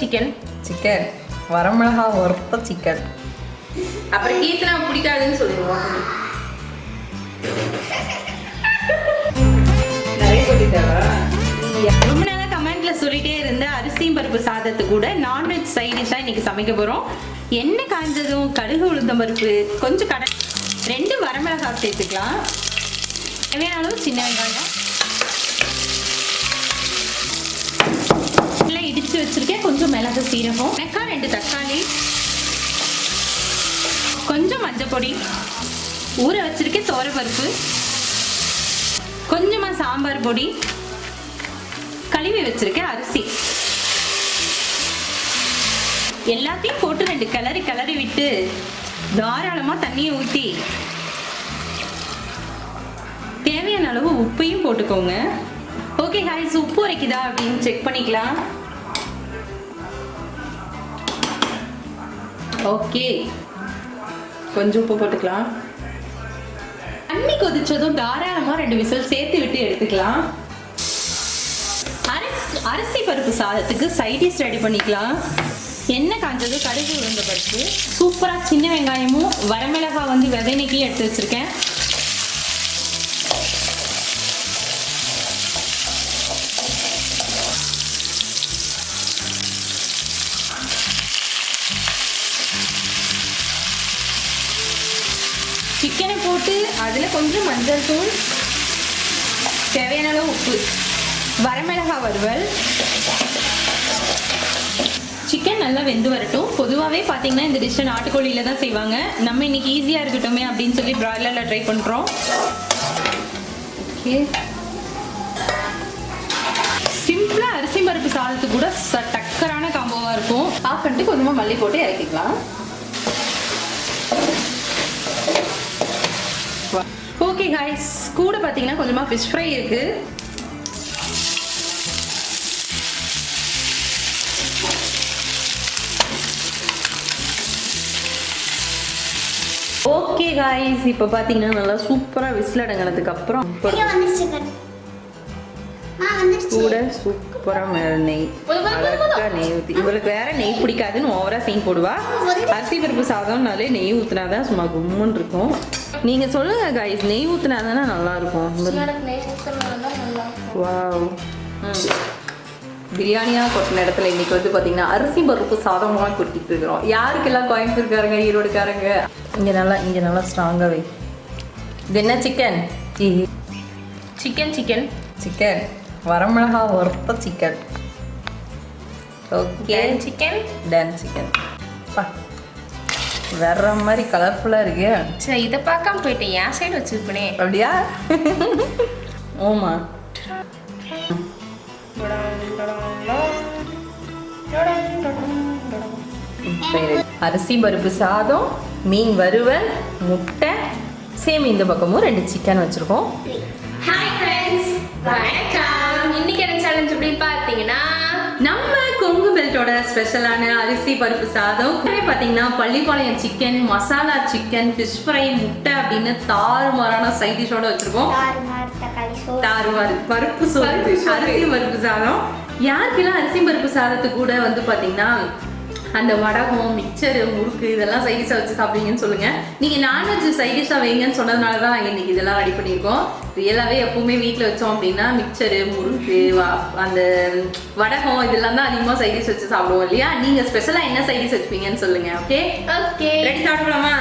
Chicken chicken வரமிளகா வறுத்த chicken அப்புறம் கீர்த்தனா பிடிக்காதுன்னு கொட்டிட்டாரா ரொம்ப நாளா கமெண்ட்ல சொல்லிட்டே இருந்த அரிசியும் பருப்பு சாதத்து கூட நான்வெஜ் சைட் டிஷ்ஷா இன்னைக்கு சமைக்க போறோம். எண்ணெய் காய்ஞ்சதும் கடுகு உளுந்தம் பருப்பு கொஞ்சம் கடை ரெண்டு வரமிளகாய் சேர்த்துக்கலாம். தேவையான அளவு சின்ன வெங்காயம். எல்லாம் வச்சிருக்கேன். கொஞ்சம் மிளகு சீரகம் வெங்காயம் ரெண்டு தக்காளி கொஞ்சம் மஞ்சள் பொடி ஊற வச்சிருக்கேன் பருப்பு கொஞ்சமா சாம்பார் பொடி கழுவி வச்சிருக்கேன் அரிசி. எல்லாத்தையும் போட்டு ரெண்டு கிளறி கிளறி விட்டு தாராளமா தண்ணியை ஊற்றி தேவையான அளவு உப்பையும் போட்டுக்கோங்க. ஓகே ஹாய்ஸ் உப்பு உரைக்குதா அப்படின்னு செக் பண்ணிக்கலாம். ஓகே. கொஞ்சம் உப்பு போட்டுக்கலாம். தண்ணி கொதிச்சதும் தாராளமாக ரெண்டு விசில் சேர்த்து விட்டு எடுத்துக்கலாம். அரிசி அரிசி பருப்பு சாதத்துக்கு சைடிஷ் ரெடி பண்ணிக்கலாம். எண்ணெய் காஞ்சது கடுகு உளுந்த பருப்பு. சூப்பராக சின்ன வெங்காயமும் வரமிளகா வந்து விதைனைக்கு எடுத்து வச்சுருக்கேன். சிக்கனை போட்டு அதில் கொஞ்சம் மஞ்சள் தூள் தேவையான அளவு உப்பு வரமிளகாய் வறுவல். சிக்கன் நல்லா வெந்து வரட்டும். பொதுவாகவே பார்த்தீங்கன்னா இந்த டிஷ்ஷை நாட்டுக்கோழியில் தான் செய்வாங்க. நம்ம இன்னைக்கு ஈஸியாக இருக்கட்டுமே அப்படின்னு சொல்லி ப்ராய்லரில் ட்ரை பண்ணுறோம் ஓகே சிம்பிளாக அரிசி பருப்பு சாதத்துக்கு கூட ச டக்கரான காம்போவாக இருக்கும். ஆஃப் பண்ணிட்டு கொஞ்சமாக மல்லி போட்டு இறக்கிக்கலாம். ஓகே காய்ஸ் கூட பார்த்தீங்கன்னா கொஞ்சமாக ஃபிஷ் ஃப்ரை இருக்குது ஓகே காய்ஸ் இப்போ பார்த்தீங்கன்னா நல்லா சூப்பராக விசில் அடங்கினதுக்கு அப்புறம் கட். சூப்பராக மேல நெய் அழகா நெய் ஊற்றி இவளுக்கு வேற நெய் பிடிக்காதுன்னு ஓவரா சீன் போடுவா. அரிசி பருப்பு சாதம்னாலே நெய் ஊற்றினாதான் சும்மா கும்முன்னு இருக்கும். நீங்க சொல்லுங்க காய்ஸ் நெய் ஊற்றினா தானே நல்லா இருக்கும் எனக்கு நெய் ஊத்தணும்னா நல்லா இருக்கும். வாவ் பிரியாணியாக கொட்டின இடத்துல இன்னைக்கு வந்து பார்த்தீங்கன்னா அரிசி பருப்பு சாதமாக கொட்டிட்டு இருக்கிறோம். யாருக்கெல்லாம் கோயம்புத்தூர்காரங்க ஈரோடுக்காரங்க? இங்கே நல்லா இங்கே நல்லா ஸ்ட்ராங்காக வை. இது என்ன சிக்கன் சிக்கன் சிக்கன் சிக்கன் வரமிளகா வறுத்த chicken okay chicken done chicken பா. வேற மாதிரி கலர்ஃபுல்லாக இருக்கு. சரி இதை பார்க்காம போயிட்டேன். என் சைடு வச்சிருப்பனே. அப்படியா? ஓமா. அரிசி பருப்பு சாதம் மீன் வறுவல் முட்டை சேம் இந்த பக்கமும் ரெண்டு சிக்கன் வச்சுருக்கோம். ஹாய் ஃப்ரெண்ட்ஸ் வணக்கம். இன்னைக்கு என்ன சேலஞ்ச் எப்படி பார்த்தீங்கன்னா நம்ம கொங்கு பெல்ட்டோட ஸ்பெஷலான அரிசி பருப்பு சாதம். பார்த்தீங்கன்னா Pallipalayam chicken masala chicken fish fry முட்டை அப்படின்னு தாறுமாறான சைட் டிஷோட வச்சிருக்கோம். தாறுமாறு தக்காளி சோறு. தாறுமாறு பருப்பு சோறு. அரிசி பருப்பு சாதம். யாருக்கெல்லாம் அரிசி பருப்பு சாதத்து கூட வந்து பாத்தீங்கன்னா அந்த வடகம் மிக்சர் முறுக்கு இதெல்லாம் சைடிஷாக வச்சு சாப்பிடுவீங்கன்னு சொல்லுங்க. நீங்க நான்வெஜ் சைடிஷாக வைங்கன்னு சொன்னதுனால தான் நாங்கள் இன்னைக்கு இதெல்லாம் ரெடி பண்ணியிருக்கோம். ரியலாகவே எப்பவுமே வீட்டில் வச்சோம் அப்படின்னா மிக்சரு முறுக்கு அந்த வடகம் இதெல்லாம் தான் அதிகமாக சைடிஷ் வச்சு சாப்பிடுவோம் இல்லையா? நீங்க ஸ்பெஷலாக என்ன சைடிஷ் வச்சுப்பீங்கன்னு சொல்லுங்க ஓகே ஓகே ரெடி சாப்பிடலாமா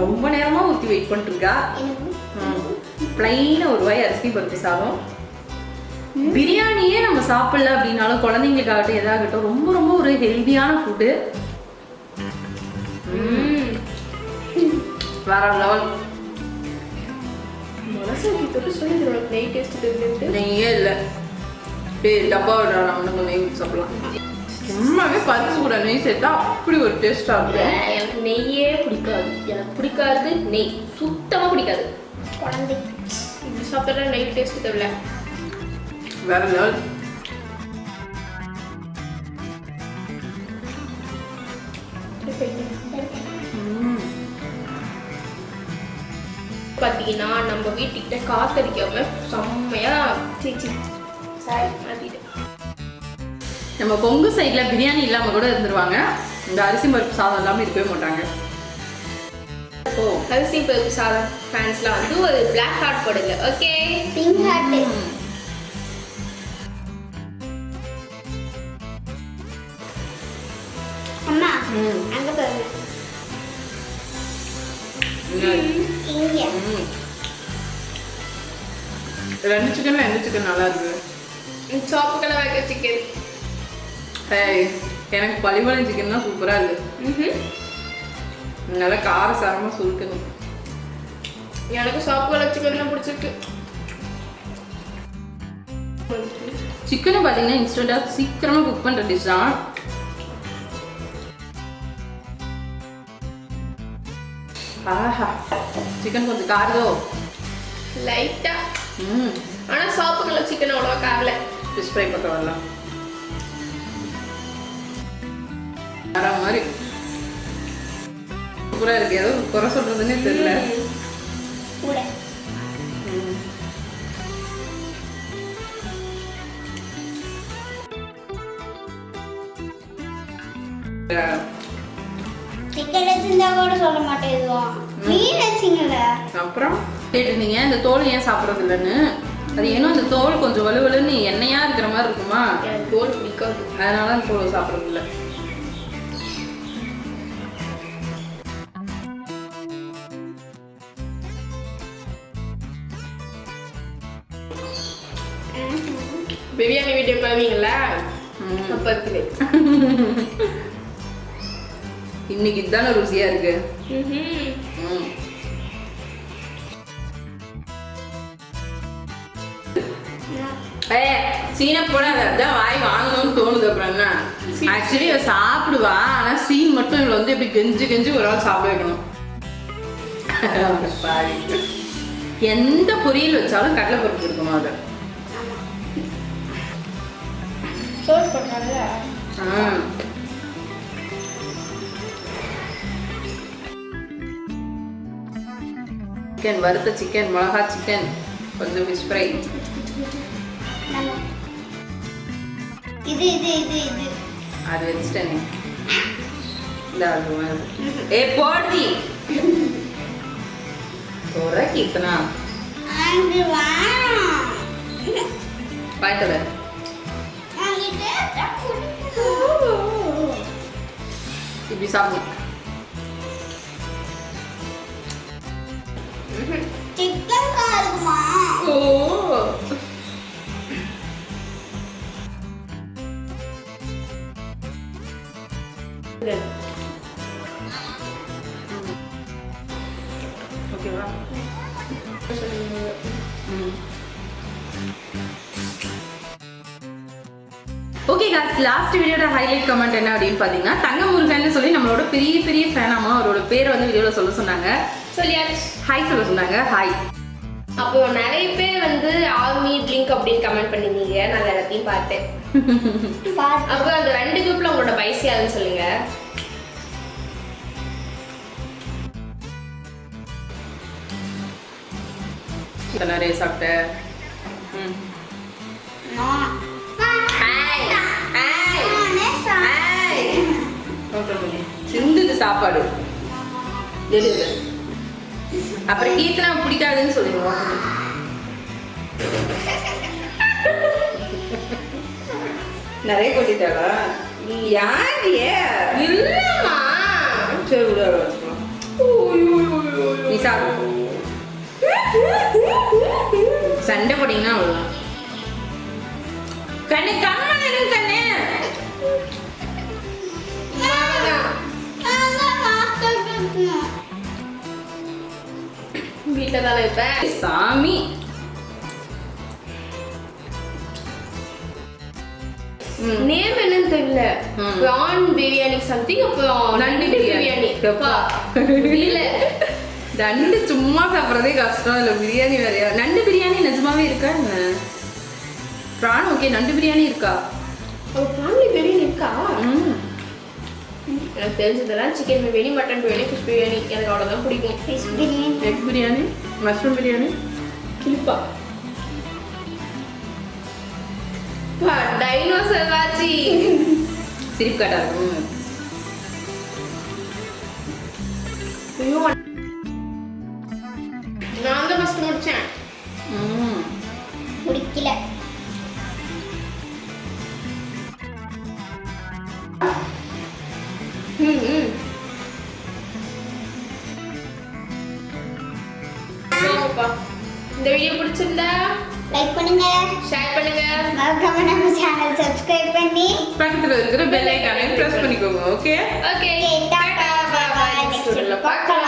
ரொம்ப நேரமா ஊற்றி வெயிட் பண்ணிட்டு இருக்கா? பிளைனாக ஒரு வாய் அரிசி பருப்பு சாதம். பிரியாணியே நம்ம சாப்பிடல அப்படின்னாலும் குழந்தைங்களுக்காகட்டும் எதாகட்டும் ரொம்ப ரொம்ப ஒரு ஹெல்தியான ஃபுட்டு வேற லெவல் நெய்யே இல்லை. டப்பா விடுறா நம்ம நெய் சாப்பிடலாம். சும்மாவே பருப்பு கூட நெய் சேர்த்தா அப்படி ஒரு டேஸ்டாக இருக்கும். எனக்கு நெய்யே பிடிக்காது. எனக்கு பிடிக்காது நெய். சுத்தமா பிடிக்காது. குழந்தை. இது சாப்பிட்ற நெய் டேஸ்ட் தெரியல வேற லெவல் பார்த்தீங்கன்னா நம்ம வீட்டுக்கிட்ட காத்தடிக்காம செம்மையா சீச்சி சாரி நம்ம கொங்கு சைடில் பிரியாணி இல்லாமல் கூட இருந்துருவாங்க. இந்த அரிசி பருப்பு சாதம் இல்லாமல் இருக்கவே மாட்டாங்க. ஓ அரிசி பருப்பு சாதம் ஃபேன்ஸ்லாம் வந்து ஒரு பிளாக் ஹார்ட் போடுங்க. ஓகே பிங்க் ஹார்ட் அங்க பாருங்க? இங்க. ரெண்டு சிக்கன் ரெண்டு சிக்கன் நல்லா இருக்கு? சாப்பு கலர் வைக்க சிக்கன் ஏய், எனக்கு பழிபாளையம் சிக்கன் தான் சூப்பராக இருக்கு. நல்லா கார சாரமாக சுருக்கணும் எனக்கு சாப்பு கலர் சிக்கன் தான் பிடிச்சிருக்கு. சிக்கனை பார்த்தீங்கன்னா இன்ஸ்டண்ட்டாக சீக்கிரமாக குக் பண்ணுற டிஷ் தான். ஆஹா. சிக்கன் கொஞ்சம் காரதோ? லைட்டா ம். ஆனா சாப்பு கலர் சிக்கன் அவ்வளோவா காரல. ஃபிஷ் ஃப்ரை பக்கம் வரலாம். வேற மாதிரி. சூப்பராக இருக்கு. ஏதோ குறை சொல்றதுன்னே தெரியல. அஹ், சிக்கன் வச்சிருந்தா கூட சொல்ல மாட்டேங்குவோம் மீன் வச்சிங்கல்ல. அப்புறம் கேட்டிருந்தீங்க இந்த தோல் ஏன் சாப்பிட்றது இல்லைன்னு அது ஏன்னா அந்த தோல் கொஞ்சம் வலுவலுன்னு எண்ணெயா இருக்கிற மாதிரி இருக்குமா? தோல் பிடிக்காது. அதனால அந்த தோல் சாப்பிட்றது இல்லை பிரியாணி வீடியோ பண்ணுவீங்களா ம். இன்னைக்கு இதுதானே ருசியா இருக்கு. சீனை போடாத. அதான் வாய் வாங்கணும்னு தோணுது. அப்புறம் என்ன? ஆக்சுவலி இவ சாப்பிடுவா. ஆனா சீன் மட்டும் இவளை வந்து இப்படி கெஞ்சு கெஞ்சு ஒரு ஆள் சாப்பிட வைக்கணும். எந்த பொரியல் வச்சாலும் கடலை பருப்பு இருக்கணும் அது? சோறு ஆ. சிக்கன் வறுத்த சிக்கன் மிளகா சிக்கன் கொஞ்சம் ஃபிஷ் ஃப்ரை இது இது இது இது அது வச்சுட்டேனே இந்த அது மாதிரி. ஏ போடி ஒரு கீர்த்தனா அங்கு வேணாம் பாய்த்தல அங்கிட்டு இப்படி சாப்பிடும் சிக்கன் காருக்குமா ஓ லாஸ்ட் வீடியோட ஹைலைட் கமெண்ட் என்ன அப்படின்னு பார்த்தீங்கன்னா தங்க முருகன்னு சொல்லி நம்மளோட பெரிய பெரிய ஃபேனாமா அவரோட பேரை வந்து வீடியோவில் சொல்ல சொன்னாங்க. சொல்லியாச்சு ஹாய் சொல்ல சொன்னாங்க. ஹாய் அப்போ நிறைய பேர் வந்து ஆர்மி லிங்க் அப்படின்னு கமெண்ட் பண்ணிருந்தீங்க நான் எல்லாத்தையும் பார்த்தேன். பார்த்து அப்போ அந்த ரெண்டு குரூப்ல உங்களோட வயசு யாருன்னு சொல்லுங்க. நிறைய சாப்பிட்டேன் ம். ஓகே சிந்துது சாப்பாடு. அப்புறம் கீர்த்தனா பிடிக்காதுன்னு சொல்லிடுவோம். நிறைய கொட்டிட்டாளா? நீ யாரியே இல்லம்மா. சரி விடு. நீ சாப்பிடு. சண்டை போட்டீங்கன்னா அவ்வளோதான் கண்ணு கம்மனு கண்ணு. வீட்டில் தானே இருப்பேன் சாமி. நேம் என்னன்னு தெரியல. ப்ரான் பிரியாணி சம்திங் அப்புறம் நண்டு பிரியாணி. இல்ல நண்டு சும்மா சாப்பிட்றதே கஷ்டம். இல்லை பிரியாணி வேறையா? நண்டு பிரியாணி நிஜமாவே இருக்கா என்ன? ப்ரான் ஓகே நண்டு பிரியாணி இருக்கா? ஒரு ப்ரான்லி பிரியாணி இருக்கா? ம். எனக்கு தெரிஞ்சதெல்லாம் chicken biryani mutton biryani fish biryani எனக்கு அவ்வளோதான் பிடிக்கும். Fish biryani. Egg biryani mushroom biryani கிளிப்பா dinosaur வாச்சி. சிரிப்பு காட்டாது நான் தான் ஃபர்ஸ்ட் முடிச்சேன். ம். பிடிக்கல வீடியோ பிடிச்சிருந்தா லைக் பண்ணுங்க. ஷேர் பண்ணுங்க. மறக்காம நம்ம சேனல் சப்ஸ்கிரைப் பண்ணி பக்கத்துல இருக்கிற பெல் ஐக்கானை பிரஸ் பண்ணிக்கோங்க okay okay tata bye next பார்க்கலாம்.